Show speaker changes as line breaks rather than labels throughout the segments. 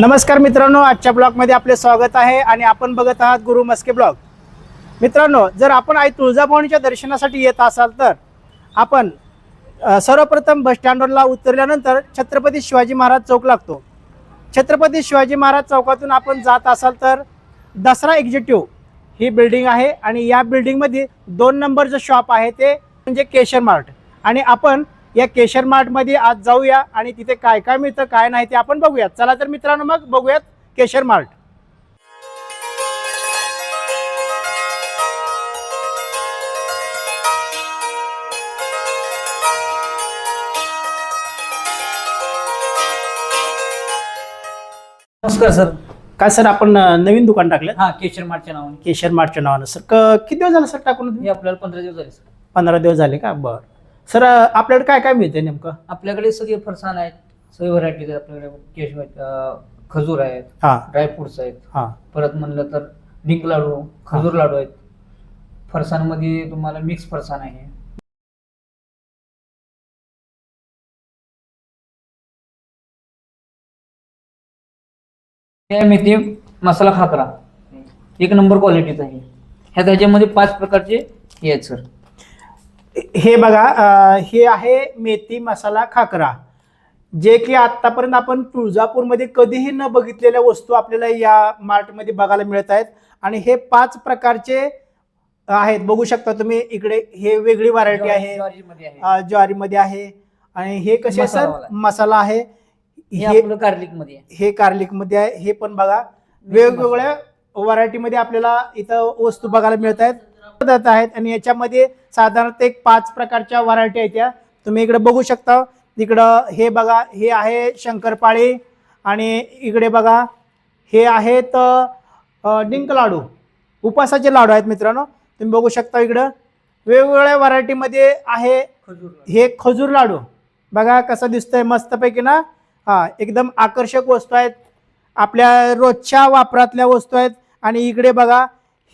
नमस्कार मित्रांनो आजच्या ब्लॉगमध्ये आपले स्वागत आहे आणि आपण बघत आहात गुरु मस्के ब्लॉग. मित्रांनो जर आपण आई तुळजाभवानीच्या दर्शनासाठी येत असाल तर आपण सर्वप्रथम बस स्टँडवरला उतरल्यानंतर छत्रपती शिवाजी महाराज चौक लागतो. छत्रपती शिवाजी महाराज चौकातून आपण जात असाल तर दसरा एक्झिक्युटिव्ह ही बिल्डिंग आहे आणि या बिल्डिंगमध्ये दोन नंबरचं शॉप आहे ते म्हणजे केशर मार्ट. आणि आपण या केशर मार्टमध्ये आज जाऊया आणि तिथे काय काय मिळतं काय नाही ते आपण बघूयात. चला तर मित्रांनो मग बघूयात केशर मार्ट
नमस्कार सर.
काय सर आपण अ, नवीन दुकान टाकलं
हा केशर मार्टच्या नावाने.
केशर मार्टच्या नावानं. सर क- किती दिवस झालं सर टाकून?
हे आपल्याला पंधरा दिवस झाले सर.
पंधरा दिवस झाले का? बरं. सर आपल्याकडे काय काय मिळते नेमकं?
आपल्याकडे सगळे फरसाण आहेत. सगळे व्हरायटीज आहेत आपल्याकडे. केशर अं, खजूर आहेत
हां.
ड्रायफ्रुट्स आहेत.
हां.
परत म्हणलं तर डिंक लाडू खजूर लाडू आहेत. फरसाणमध्ये तुम्हाला मिक्स फरसाण आहे. हे मेथी मसाला खाकरा एक नंबर क्वालिटीचा आहे. ह्या त्याच्यामध्ये पाच प्रकारचे हे आहेत सर
हे बघा हे आहे मेथी मसाला खाकरा जे की आतापर्यंत आपण तुळजापूरमध्ये कधीही न बघितलेल्या वस्तू आपल्याला या मार्टमध्ये बघायला मिळत आहेत. आणि हे पाच प्रकारचे आहेत. बघू शकता तुम्ही इकडे हे वेगळी व्हरायटी आहे.
ज्वारीमध्ये आहे.
आणि हे कसे सर. मसाला आहे.
हे
हे
आपलं गार्लिकमध्ये आहे.
हे कार्लिकमध्ये आहे. हे पण बघा वेगवेगळ्या व्हरायटीमध्ये आपल्याला इथं वस्तू बघायला मिळत आहेत. पदार्थ आहेत आणि याच्यामध्ये साधारणतः एक पाच प्रकारच्या व्हरायटी आहेत या. तुम्ही इकडे बघू शकता. इकडं हे बघा हे आहे शंकरपाळी आणि इकडे बघा हे आहेत डिंक लाडू. उपासाचे लाडू आहेत मित्रांनो. तुम्ही बघू शकता इकडं. वेगवेगळ्या व्हरायटीमध्ये आहे हे खजूर लाडू. बघा कसं दिसतंय मस्तपैकी ना. हा एकदम आकर्षक वस्तू आहेत. आपल्या रोजच्या वापरातल्या वस्तू आहेत. आणि इकडे बघा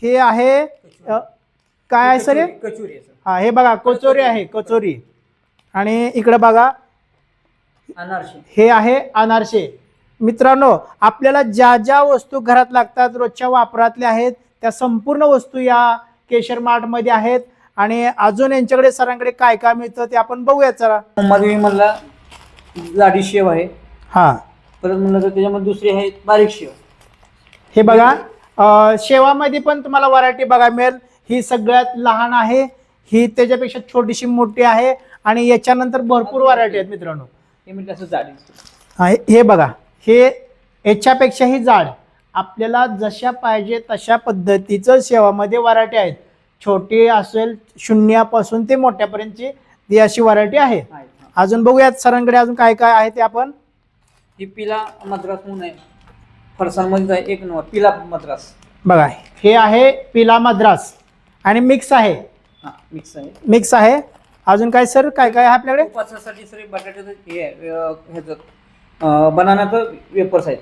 हे आहे काय आहे सर हे?
कचोरी
हा हे बघा कचोरी आहे. कचोरी. आणि इकडे बघा.
अनारसे.
हे आहे अनारसे. मित्रांनो आपल्याला ज्या ज्या वस्तू घरात लागतात रोजच्या वापरातल्या आहेत त्या संपूर्ण वस्तू या केशर मार्टमध्ये आहेत. आणि अजून यांच्याकडे सरांकडे काय काय मिळतं ते आपण बघूयात जरा
मध्ये म्हणला लाडी शेव आहे.
हां.
परत म्हणलं तर त्याच्यामध्ये दुसरी आहे बारीक शेव.
हे बघा शेवामध्ये पण तुम्हाला व्हरायटी बघायला मिळेल. ही सगळ्यात लहान आहे. ही त्याच्यापेक्षा छोटीशी मोठी आहे आणि याच्यानंतर भरपूर व्हरायटी आहेत मित्रांनो.
हे म्हणजे असं जाडी
हा, बघा हे याच्यापेक्षाही जाड. आपल्याला जशा पाहिजे तशा पद्धतीचं शेवामध्ये व्हरायटी आहेत. छोटी असेल शून्यापासून ते मोठ्यापर्यंतची ती अशी व्हरायटी आहे. अजून बघूयात सरांकडे अजून काय काय आहे ते आपण.
ही पिला मद्रास म्हणून आहे. फरसाणमध्ये आहे एक नंबर पिला मद्रास.
बघा हे आहे पिला मद्रास. आणि मिक्स आहे.
हा मिक्स आहे.
मिक्स आहे. अजून काय सर काय काय आहे आपल्याकडे?
सर बटाट्याचं हे आहे अं, ह्याचं अं, बनानाचं वेपर्स आहेत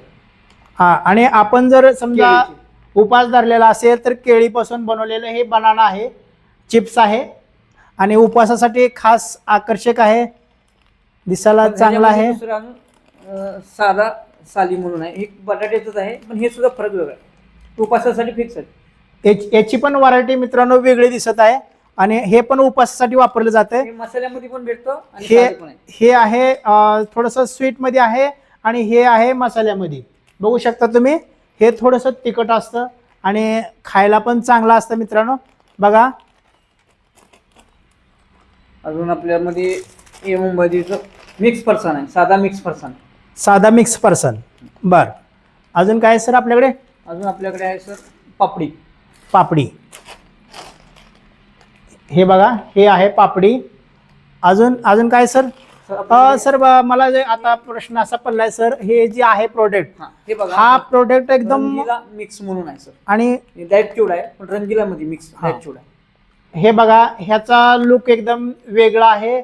हा आणि आपण जर समजा
केळीचे.
उपास धरलेला असेल तर केळीपासून बनवलेलं हे बनाना आहे चिप्स आहे. आणि उपवासासाठी एक खास आकर्षक आहे. दिसायला
पण
चांगला आहे.
ह्याच्यामध्ये दुसरं अजून, अं, साधा साली म्हणून आहे. हे बटाट्याचंच आहे पण हे सुद्धा फरक वेगळा आहे. उपासासाठी फिक्स आहे.
याची- पण व्हरायटी मित्रांनो वेगळी दिसत आहे. आणि हे पण उपवासासाठी वापरलं जातं
हे मसाल्यामध्ये पण भेटतं
हे हे आहे थोडंसं स्वीटमध्ये आहे आणि हे आहे मसाल्यामध्ये. बघू शकता तुम्ही हे थोडंसं तिखट असतं आणि खायला पण चांगलं असतं मित्रांनो. बघा.
अजून आपल्यामध्ये हे मुंबईचं मिक्स फरसाण आहे साधा मिक्स फरसाण
साधा मिक्स पर्सन बर. अजून काय सर आपल्याकडे?
अजून आपल्याकडे आहे सर पापडी.
पापडी. हे बघा हे आहे पापडी. अजून अजून काय सर?
सर
ब- मला जे आता प्रश्न असा पडलाय सर हे जे आहे प्रोडक्ट
हा, हे बघा
हा प्रोडक्ट एकदम
मिक्स म्हणून आहे सर.
आणि
डायट चिवडा आहे पण रंगीला मध्ये मिक्स
हा.
डायट चिवडा आहे.
हे बघा ह्याचा लुक एकदम वेगळा आहे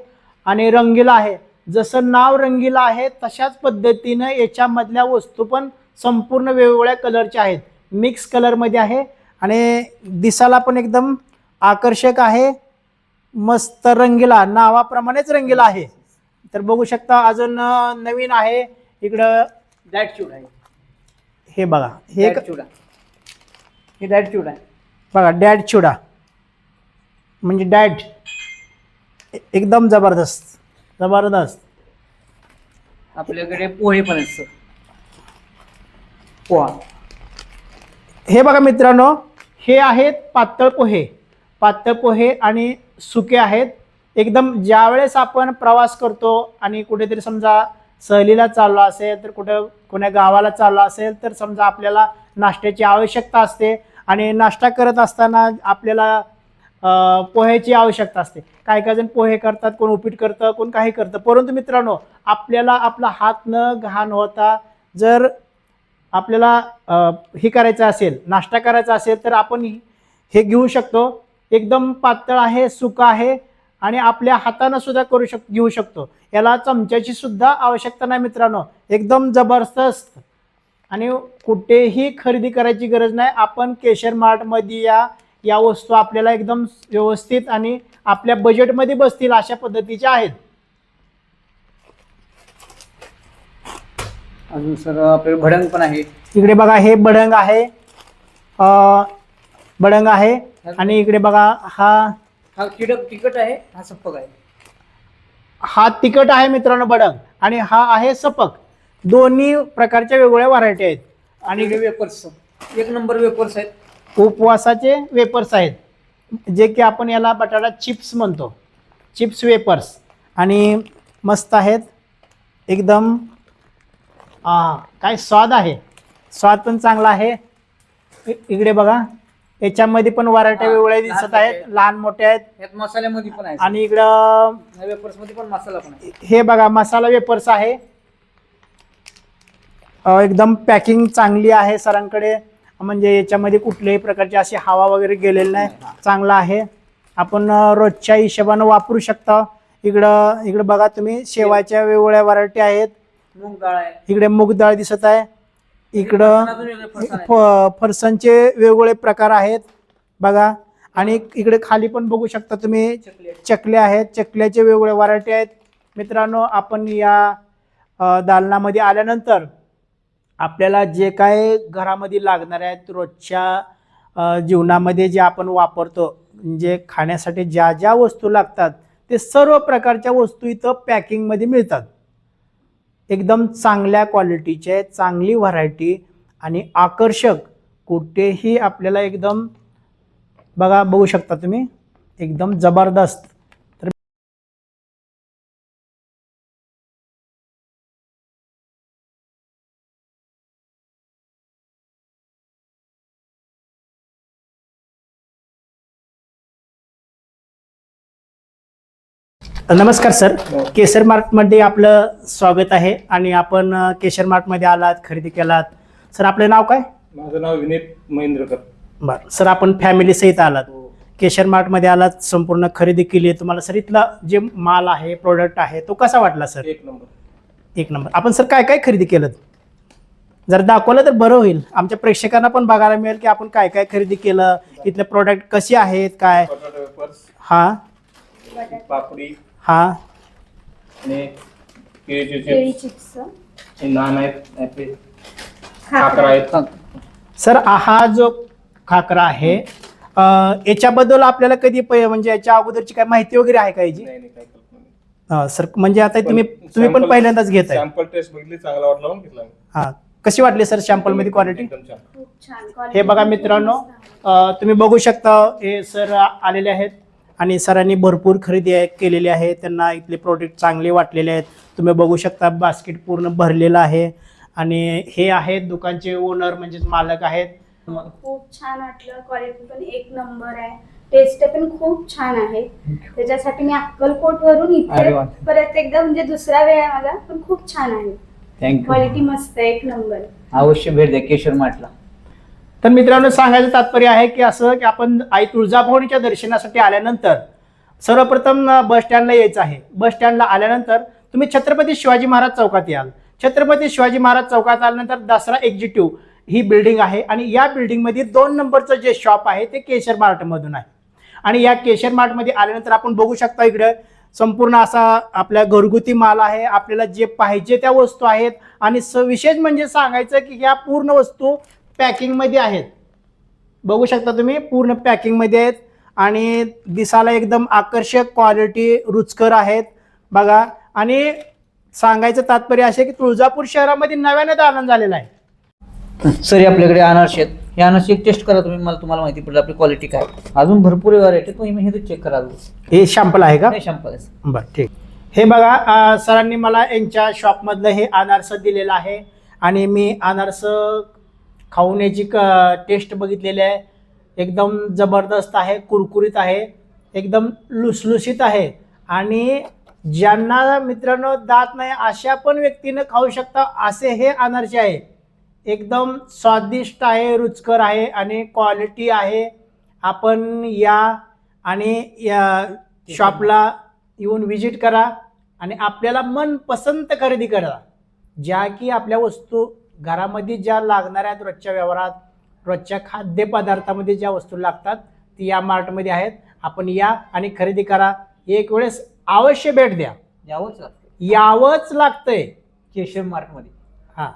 आणि रंगीला आहे. जसं नाव रंगीला आहे तशाच पद्धतीनं याच्यामधल्या वस्तू पण संपूर्ण वेगवेगळ्या कलरच्या आहेत. मिक्स कलरमध्ये आहे. आणि दिसायला पण एकदम आकर्षक आहे. मस्त रंगीला नावाप्रमाणेच रंगीला आहे. तर बघू शकता अजून नवीन आहे. इकडं
डायट चिवडा आहे.
हे बघा. हे
चिवडा हे डाएट चिवडा आहे.
बघा डॅड चिवडा म्हणजे डॅड एकदम जबरदस्त जबरदस्त.
आपल्याकडे पोहे पण सर पोहा.
हे बघा मित्रांनो हे आहेत पातळ पोहे. पातळ पोहे आणि सुके आहेत. एकदम ज्यावेळेस आपण प्रवास करतो आणि कुठेतरी समजा सहलीला चाललो असेल तर कुठं कोण्या गावाला चाललो असेल तर समजा आपल्याला नाश्त्याची आवश्यकता असते आणि नाश्ता करत असताना आपल्याला पोह्याची आवश्यकता असते. काही काही जण पोहे करतात कोण उपीट करतं कोण काही करतं. परंतु मित्रांनो आपल्याला आपला हात न घाण होता जर आपल्याला हे करायचं असेल नाश्ता करायचा असेल तर आपण हे घेऊ शकतो. एकदम पातळ आहे सुका आहे आणि आपल्या हातानं सुद्धा करू शक घेऊ शकतो. याला चमच्याची सुद्धा आवश्यकता नाही मित्रांनो. एकदम जबरदस्त. आणि कुठेही खरेदी करायची गरज नाही. आपण केशर मार्टमध्ये या या वस्तू आपल्याला एकदम व्यवस्थित आणि आपल्या बजेटमध्ये बसतील अशा पद्धतीच्या आहेत.
अजून सर आपल्याकडे भडंग पण आहे.
इकडे बघा हे बडंग आहे. अ, बडंग आहे. आणि इकडे बघा हा
हा तिडक तिखट आहे हा सप्पक आहे.
हा तिखट आहे मित्रांनो बडंग आणि हा आहे सपक. दोन्ही प्रकारच्या वेगवेगळ्या व्हरायटी आहेत.
आणि इकडे वेपर्स एक नंबर वेपर्स आहेत.
उपवासाचे वेपर्स आहेत. जे की आपण याला बटाटा चिप्स म्हणतो. चिप्स वेपर्स आणि मस्त आहेत. एकदम काय स्वाद आहे? स्वाद पण चांगला आहे. इकडे बघा. याच्यामध्ये पण व्हरायटी
हा,
वेगवेगळ्या दिसत आहेत. लहान मोठे आहेत.
मसाल्यामध्ये पण आहे.
आणि इकडं
वेपर्समध्ये पण मसाला पण आहे.
हे बघा मसाला वेपर्स आहे. एकदम पॅकिंग चांगली आहे सरांकडे. म्हणजे याच्यामध्ये कुठल्याही प्रकारची अशी हवा वगैरे गेलेली नाही. चांगला आहे. आपण रोजच्या हिशोबानं वापरू शकता. इकडं इकडं बघा तुम्ही. शेवाच्या वेगवेगळ्या व्हरायटी आहेत.
मूग डाळ आहे.
इकडे मूग डाळ दिसत आहे. इकडं
अजून वेगळे फरसाण आहेत.
फ- फरसाणचे वेगवेगळे प्रकार आहेत. बघा. आणि इकडे खाली पण बघू शकता तुम्ही.
चकली आहे.
चकल्या आहेत. चकल्याचे वेगवेगळे व्हरायटी आहेत. मित्रांनो आपण या अ, दालनामध्ये आल्यानंतर आपल्याला जे काय घरामध्ये लागणार आहेत रोजच्या अ, जीवनामध्ये जे आपण वापरतो जे खाण्यासाठी ज्या ज्या वस्तू लागतात ते सर्व प्रकारच्या वस्तू इथं पॅकिंगमध्ये मिळतात. एकदम चांगल्या क्वालिटीचे चांगली व्हरायटी आणि आकर्षक कुठेही आपल्याला एकदम बघा बघू शकता तुम्ही एकदम जबरदस्त. नमस्कार सर. केसर मार्टमध्ये आपलं स्वागत आहे आणि आपण अ, केसर मार्टमध्ये आलात खरेदी केलात. सर आपलं नाव काय?
माझं नाव विनीत महेंद्रकर.
बरं. सर आपण फॅमिली सहित आलात. केशर मार्टमध्ये आलात संपूर्ण खरेदी केली आहे. तुम्हाला सर इथला जे माल आहे प्रोडक्ट आहे तो कसा वाटला सर?
एक नंबर.
एक नंबर. आपण सर काय काय खरेदी केलं? जर दाखवलं तर बरं होईल. आमच्या प्रेक्षकांना पण बघायला मिळेल की आपण काय काय खरेदी केलं इथले प्रोडक्ट कसे आहेत काय? हा.
पापडी.
हा.
आणि केळीचे
केळी
चिप्स
चिप्स.
हे नान आहेत आपले खाकरा. आहेत.
सर हा जो खाकरा आहे अं, याच्याबद्दल आपल्याला कधी प- म्हणजे याच्या अगोदरची काय माहिती वगैरे आहे का याची?
नाही नाही काय कल्पना नाही.
अं, सर म्हणजे आता तुम्ही तुम्ही पण
Sample-
पहिल्यांदाच घेताय
सॅम्पल टेस्ट बघितली चांगला वाटला म्हणून घेतला मी.
हा. कशी वाटली सर सॅम्पलमध्ये क्वालिटी
एकदम छान.
खूप छान.
हे बघा मित्रांनो अ, तुम्ही बघू शकता हे सर आलेले आहेत. आणि सरांनी भरपूर खरेदी आहे केलेली आहे. त्यांना इथले प्रोडक्ट चांगले वाटलेले आहेत. तुम्ही बघू शकता बास्केट पूर्ण भरलेलं आहे. आणि हे आहेत दुकानचे ओनर म्हणजेच मालक आहेत.
खूप छान वाटलं. क्वालिटी पण एक नंबर आहे. टेस्ट पण खूप छान आहे. त्याच्यासाठी मी अक्कलकोट वरून इथे. परत एकदा म्हणजे दुसरा वेळ आहे माझा पण खूप छान आहे.
थँक्यू
क्वालिटी मस्त आहे एक नंबर
अवश्य भेट द्या केशर मार्टला
तर मित्रांनो सांगायचं तात्पर्य आहे की असं की आपण आई तुळजाभवानीच्या दर्शनासाठी आल्यानंतर सर्वप्रथम बस स्टँडला यायचं आहे. बस स्टँडला आल्यानंतर तुम्ही छत्रपती शिवाजी महाराज चौकात याल. छत्रपती शिवाजी महाराज चौकात आल्यानंतर दसरा एक्झिक्युटिव्ह ही बिल्डिंग आहे आणि या बिल्डिंगमध्ये दोन नंबरचं जे शॉप आहे ते केशर मार्टमधून आहे. आणि या केशर मार्टमध्ये आल्यानंतर आपण बघू शकता इकडे संपूर्ण असा आपल्या घरगुती माल आहे. आपल्याला जे पाहिजे त्या वस्तू आहेत. आणि स विशेष म्हणजे सांगायचं की या पूर्ण वस्तू पॅकिंगमध्ये आहेत. बघू शकता तुम्ही पूर्ण पॅकिंगमध्ये आहेत. आणि दिसायला एकदम आकर्षक क्वालिटी रुचकर आहेत. बघा आणि सांगायचं तात्पर्य असे की तुळजापूर शहरामध्ये नव्याने दालन झालेलं आहे.
सरी आपल्याकडे अनारसे आहेत. हे अनारसे एक टेस्ट करा तुम्ही मला तुम्हाला माहिती पडेल. आपली क्वालिटी काय? अजून भरपूर व्हरायटी तुम्ही हे चेक करा
हे शॅम्पल आहे का?
शंपल
बरं ठीक. हे बघा सरांनी मला यांच्या शॉपमधलं हे अनारसं दिलेलं आहे. आणि मी अनारसं खाऊन याची क टेस्ट बघितलेली आहे. एकदम जबरदस्त आहे कुरकुरीत आहे एकदम लुसलुसीत आहे. आणि ज्यांना मित्रांनो दात नाही अशा पण व्यक्तीनं खाऊ शकता असे हे अनारसे आहे. एकदम स्वादिष्ट आहे रुचकर आहे आणि क्वालिटी आहे. आपण या आणि या शॉपला येऊन व्हिजिट करा आणि आपल्याला मनपसंत खरेदी करा. ज्या की आपल्या वस्तू घरामध्ये ज्या लागणाऱ्या रोजच्या व्यवहारात रोजच्या खाद्यपदार्थामध्ये ज्या वस्तू लागतात ती या मार्टमध्ये आहेत. आपण या आणि खरेदी करा. एक वेळेस अवश्य भेट द्या.
यावंच लागतं
यावंच लागतंय.
केशर मार्टमध्ये.